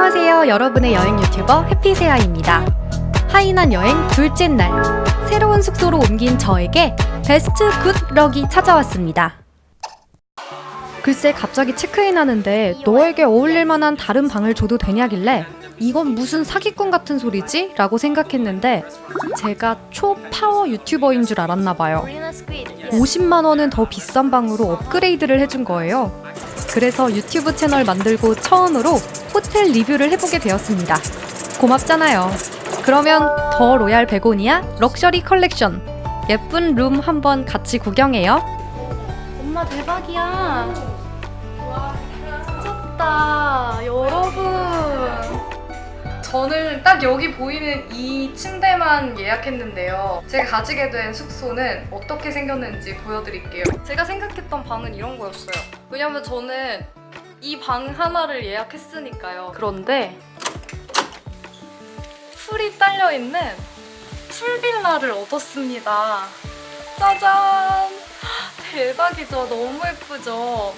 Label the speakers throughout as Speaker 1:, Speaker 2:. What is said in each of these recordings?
Speaker 1: 안녕하세요. 여러분의 여행 유튜버 해피세아입니다. 하이난 여행 둘째 날. 새로운 숙소로 옮긴 저에게 베스트 굿 럭이 찾아왔습니다. 글쎄 갑자기 체크인 하는데 너에게 어울릴 만한 다른 방을 줘도 되냐길래 이건 무슨 사기꾼 같은 소리지? 라고 생각했는데 제가 초파워 유튜버인 줄 알았나 봐요. 50만 원은 더 비싼 방으로 업그레이드를 해준 거예요. 그래서 유튜브 채널 만들고 처음으로 호텔 리뷰를 해보게 되었습니다. 고맙잖아요. 그러면 더 로얄 베고니아 럭셔리 컬렉션 예쁜 룸 한번 같이 구경해요. 엄마 대박이야. 미쳤다. 여러분. 저는 딱 여기 보이는 이 침대만 예약했는데요. 제가 가지게 된 숙소는 어떻게 생겼는지 보여드릴게요. 제가 생각했던 방은 이런 거였어요. 왜냐면 저는 이 방 하나를 예약했으니까요. 그런데 풀이 딸려 있는 풀빌라를 얻었습니다. 짜잔! 대박이죠? 너무 예쁘죠?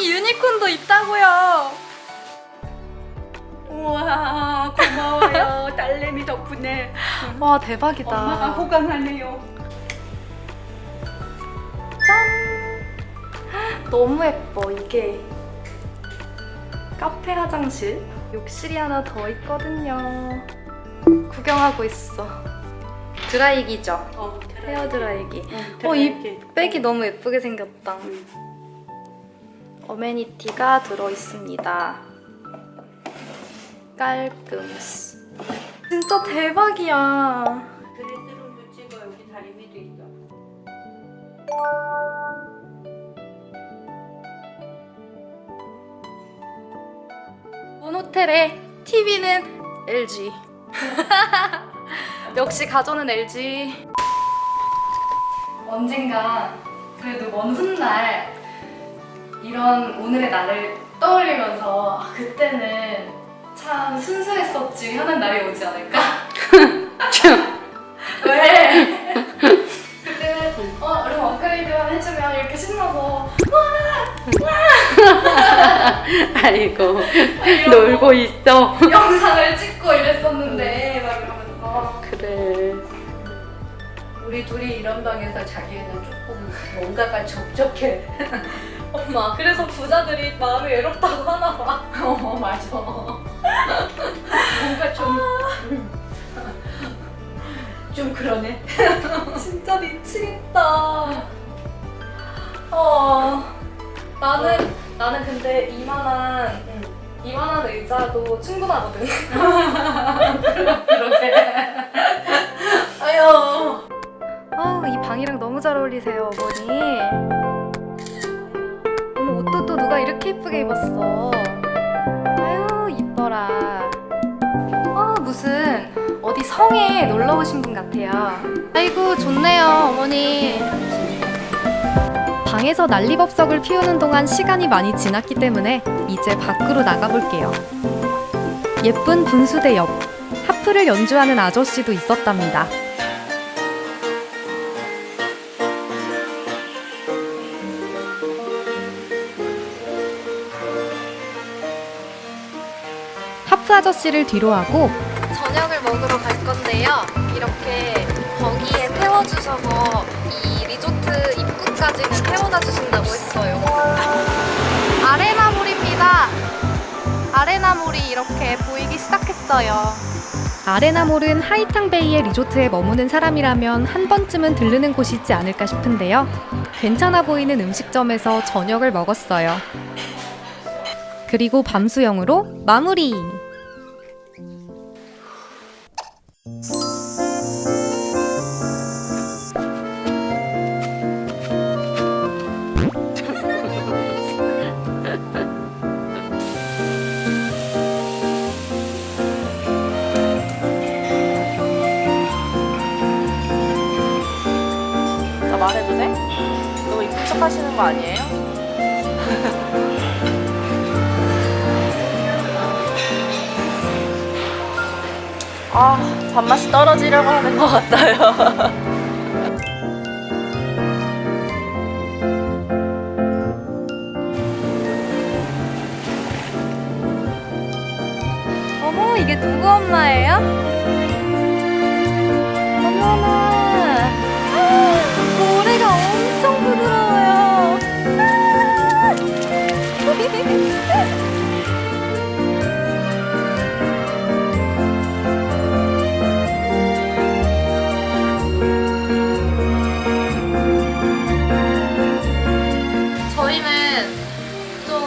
Speaker 1: 이 유니콘도 있다고요.
Speaker 2: 우와 고마워요 딸내미 덕분에
Speaker 1: 와 대박이다.
Speaker 2: 엄마가 호강하네요
Speaker 1: 너무 예뻐 이게 카페 화장실 욕실이 하나 더 있거든요. 구경하고 있어. 드라이기죠.
Speaker 2: 어,
Speaker 1: 헤어 드라이기.
Speaker 2: 응,
Speaker 1: 어, 이
Speaker 2: 이렇게.
Speaker 1: 백이 너무 예쁘게 생겼다. 어메니티가 들어 있습니다. 깔끔스. 진짜 대박이야. 호텔의 TV는 LG. 역시 가전은 LG. 언젠가 그래도 먼 훗날 이런 오늘의 날을 떠올리면서 아, 그때는 참 순수했었지 하는 날이 오지 않을까? 왜? 그때는 어 이렇게 신나서
Speaker 2: 아이고
Speaker 1: 이러고
Speaker 2: 놀고 있어.
Speaker 1: 영상을 찍고 이랬었는데 막 이러면서.
Speaker 2: 그래. 우리 둘이 이런 방에서 자기에는 조금 뭔가가 적적해.
Speaker 1: 엄마 그래서 부자들이 마음이 외롭다고 하나 봐.
Speaker 2: 어 맞아. 뭔가 좀 좀 그러네.
Speaker 1: 진짜 미치겠다 어 나는 나는 근데 이만한 이만한 의자도 충분하거든.
Speaker 2: 그러게.
Speaker 1: 아유. 아이 방이랑 너무 잘 어울리세요 어머니. 어머 옷도 또 누가 이렇게 예쁘게 입었어. 아유 이뻐라. 아 무슨 어디 성에 놀러 오신 분 같아요. 아이고 좋네요 어머니 방에서 난리법석을 피우는 동안 시간이 많이 지났기 때문에 이제 밖으로 나가볼게요 예쁜 분수대 옆 하프를 연주하는 아저씨도 있었답니다 하프 아저씨를 뒤로 하고 저녁을 먹으러 갈 건데요. 이렇게 버기에 태워주셔서 이 입구까지는 태워다 주신다고 했어요. 아레나몰입니다. 아레나몰이 이렇게 보이기 시작했어요. 아레나몰은 하이탕베이의 리조트에 머무는 사람이라면 한 번쯤은 들르는 곳이지 않을까 싶은데요. 괜찮아 보이는 음식점에서 저녁을 먹었어요. 그리고 밤수영으로 마무리!
Speaker 3: 척 하시는 거 아니에요? 아, 밥맛이 떨어지려고 하는 것 같아요.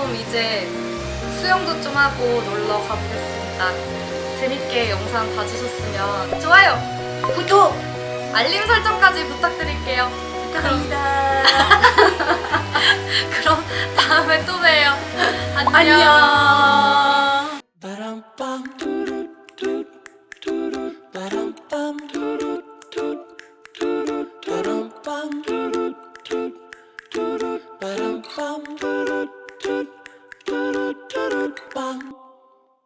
Speaker 1: 좀 이제 수영도 좀 하고 놀러 가보겠습니다. 재밌게 영상 봐주셨으면 좋아요, 구독, 알림 설정까지 부탁드릴게요. 부탁합니다. 그럼 다음에 또 봬요. 안녕.
Speaker 4: Ba-dum-bum,